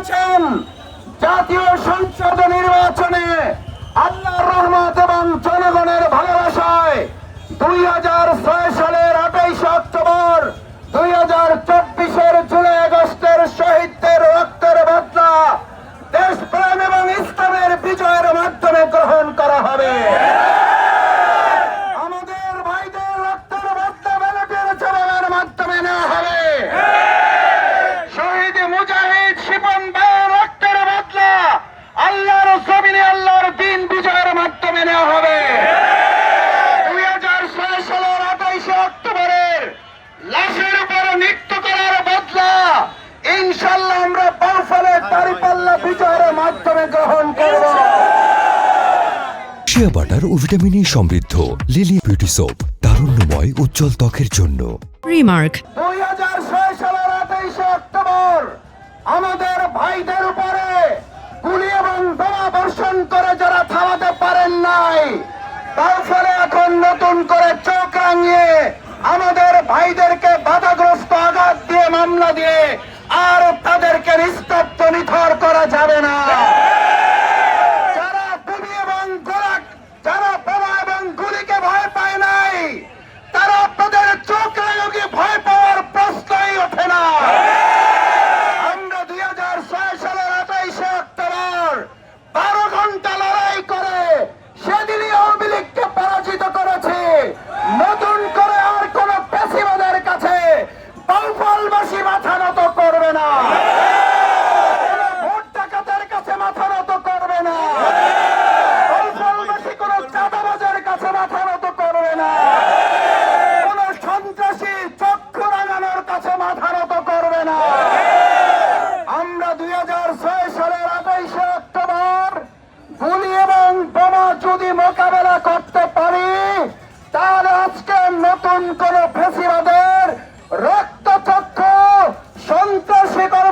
আছেন জাতীয় সংসদে মাধ্যমে গ্রহণ করব শিয়া বাটার ও ভিটামিন ই সমৃদ্ধ লিলি বিউটি সোপ তারুণ্যময় উজ্জ্বল ত্বকের জন্য Remark. দুই হাজার ছয় সালের আঠাইশে অক্টোবর আমাদের ভাইদের উপরে গুলি এবং বোমা বর্ষণ করে যারা থামাতে পারেন নাই তার ফলে এখন নতুন করে চোখ রাঙিয়ে আমাদের ভাইদেরকে বাধাগ্রস্ত আঘাত দিয়ে মামলা দিয়ে আজকে নতুন কোন ফেসিবাদের রক্তচক্র সন্ত্রাসীকরণ